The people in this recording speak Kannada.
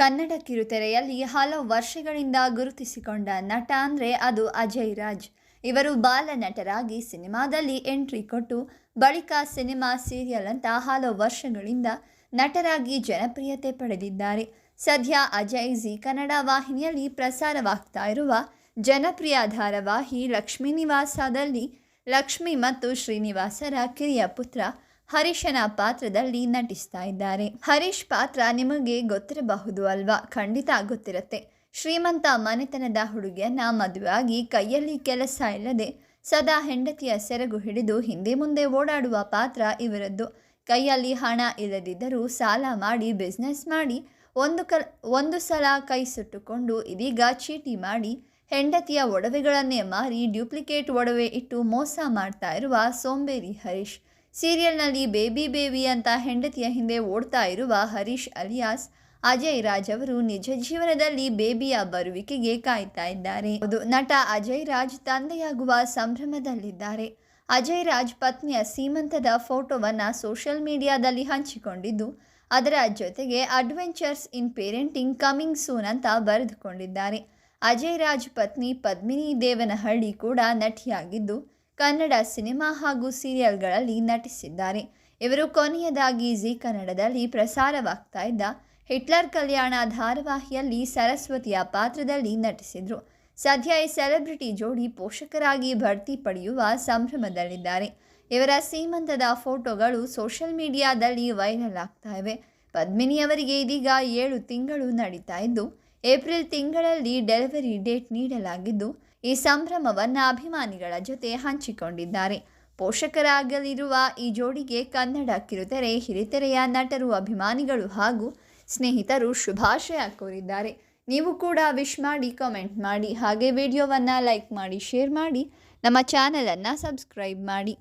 ಕನ್ನಡ ಕಿರುತೆರೆಯಲ್ಲಿ ಹಲವು ವರ್ಷಗಳಿಂದ ಗುರುತಿಸಿಕೊಂಡ ನಟ ಅಂದರೆ ಅದು ಅಜಯ್ ರಾಜ್. ಇವರು ಬಾಲ ನಟರಾಗಿ ಸಿನಿಮಾದಲ್ಲಿ ಎಂಟ್ರಿ ಕೊಟ್ಟು ಬಳಿಕ ಸಿನಿಮಾ ಸೀರಿಯಲ್ ಅಂತ ಹಲವು ವರ್ಷಗಳಿಂದ ನಟರಾಗಿ ಜನಪ್ರಿಯತೆ ಪಡೆದಿದ್ದಾರೆ. ಸದ್ಯ ಅಜಯ್ ಜಿ ಕನ್ನಡ ವಾಹಿನಿಯಲ್ಲಿ ಪ್ರಸಾರವಾಗ್ತಾ ಇರುವ ಜನಪ್ರಿಯ ಧಾರಾವಾಹಿ ಲಕ್ಷ್ಮೀ ನಿವಾಸದಲ್ಲಿ ಲಕ್ಷ್ಮಿ ಮತ್ತು ಶ್ರೀನಿವಾಸರ ಕಿರಿಯ ಪುತ್ರ ಹರೀಶನ ಪಾತ್ರದಲ್ಲಿ ನಟಿಸ್ತಾ ಇದ್ದಾರೆ. ಹರೀಶ್ ಪಾತ್ರ ನಿಮಗೆ ಗೊತ್ತಿರಬಹುದು ಅಲ್ವಾ? ಖಂಡಿತ ಗೊತ್ತಿರುತ್ತೆ. ಶ್ರೀಮಂತ ಮನೆತನದ ಹುಡುಗಿಯನ್ನ ಮದುವೆಯಾಗಿ ಕೈಯಲ್ಲಿ ಕೆಲಸ ಇಲ್ಲದೆ ಸದಾ ಹೆಂಡತಿಯ ಸೆರಗು ಹಿಡಿದು ಹಿಂದೆ ಮುಂದೆ ಓಡಾಡುವ ಪಾತ್ರ ಇವರದ್ದು. ಕೈಯಲ್ಲಿ ಹಣ ಇಲ್ಲದಿದ್ದರೂ ಸಾಲ ಮಾಡಿ ಬಿಸ್ನೆಸ್ ಮಾಡಿ ಒಂದು ಕ ಒಂದು ಸಲ ಕೈ ಸುಟ್ಟುಕೊಂಡು ಇದೀಗ ಚೀಟಿ ಮಾಡಿ ಹೆಂಡತಿಯ ಒಡವೆಗಳನ್ನೇ ಮಾರಿ ಡ್ಯೂಪ್ಲಿಕೇಟ್ ಒಡವೆ ಇಟ್ಟು ಮೋಸ ಮಾಡ್ತಾ ಇರುವ ಸೋಂಬೇರಿ ಹರೀಶ್. ಸೀರಿಯಲ್ನಲ್ಲಿ ಬೇಬಿ ಬೇಬಿ ಅಂತ ಹೆಂಡತಿಯ ಹಿಂದೆ ಓಡ್ತಾ ಇರುವ ಹರೀಶ್ ಅಲಿಯಾಸ್, ಅಜಯ್ ರಾಜ್ ಅವರು ನಿಜ ಜೀವನದಲ್ಲಿ ಬೇಬಿಯ ಬರುವಿಕೆಗೆ ಕಾಯ್ತಾ ಇದ್ದಾರೆ. ನಟ ಅಜಯ್ ರಾಜ್ ತಂದೆಯಾಗುವ ಸಂಭ್ರಮದಲ್ಲಿದ್ದಾರೆ. ಅಜಯ್ ರಾಜ್ ಪತ್ನಿಯ ಸೀಮಂತದ ಫೋಟೋವನ್ನು ಸೋಷಿಯಲ್ ಮೀಡಿಯಾದಲ್ಲಿ ಹಂಚಿಕೊಂಡಿದ್ದು, ಅದರ ಜೊತೆಗೆ adventures in parenting coming soon ಅಂತ ಬರೆದುಕೊಂಡಿದ್ದಾರೆ. ಅಜಯ್ ರಾಜ್ ಪತ್ನಿ ಪದ್ಮಿನಿ ದೇವನಹಳ್ಳಿ ಕೂಡ ನಟಿಯಾಗಿದ್ದು ಕನ್ನಡ ಸಿನಿಮಾ ಹಾಗೂ ಸೀರಿಯಲ್ಗಳಲ್ಲಿ ನಟಿಸಿದ್ದಾರೆ. ಇವರು ಕೊನೆಯದಾಗಿ ಜಿ ಕನ್ನಡದಲ್ಲಿ ಪ್ರಸಾರವಾಗ್ತಾ ಇದ್ದ ಹಿಟ್ಲರ್ ಕಲ್ಯಾಣ ಧಾರಾವಾಹಿಯಲ್ಲಿ ಸರಸ್ವತಿಯ ಪಾತ್ರದಲ್ಲಿ ನಟಿಸಿದರು. ಸದ್ಯ ಈ ಸೆಲೆಬ್ರಿಟಿ ಜೋಡಿ ಪೋಷಕರಾಗಿ ಬಡ್ತಿ ಪಡೆಯುವ ಸಂಭ್ರಮದಲ್ಲಿದ್ದಾರೆ. ಇವರ ಸೀಮಂತದ ಫೋಟೋಗಳು ಸೋಷಿಯಲ್ ಮೀಡಿಯಾದಲ್ಲಿ ವೈರಲ್ ಆಗ್ತಾ ಇವೆ. ಪದ್ಮಿನಿಯವರಿಗೆ ಇದೀಗ ಏಳು ತಿಂಗಳು ನಡೀತಾ ಇದ್ದು ಏಪ್ರಿಲ್ ತಿಂಗಳಲ್ಲಿ ಡೆಲಿವರಿ ಡೇಟ್ ನೀಡಲಾಗಿದ್ದು, ಈ ಸಂಭ್ರಮವನ್ನು ಅಭಿಮಾನಿಗಳ ಜೊತೆ ಹಂಚಿಕೊಂಡಿದ್ದಾರೆ. ಪೋಷಕರಾಗಲಿರುವ ಈ ಜೋಡಿಗೆ ಕನ್ನಡ ಕಿರುತೆರೆ, ಹಿರಿತೆರೆಯ ನಟರು, ಅಭಿಮಾನಿಗಳು ಹಾಗೂ ಸ್ನೇಹಿತರು ಶುಭಾಶಯ ಕೋರಿದ್ದಾರೆ. ನೀವು ಕೂಡ ವಿಶ್ ಮಾಡಿ, ಕಮೆಂಟ್ ಮಾಡಿ, ಹಾಗೆ ವಿಡಿಯೋವನ್ನು ಲೈಕ್ ಮಾಡಿ, ಶೇರ್ ಮಾಡಿ, ನಮ್ಮ ಚಾನಲನ್ನು ಸಬ್ಸ್ಕ್ರೈಬ್ ಮಾಡಿ.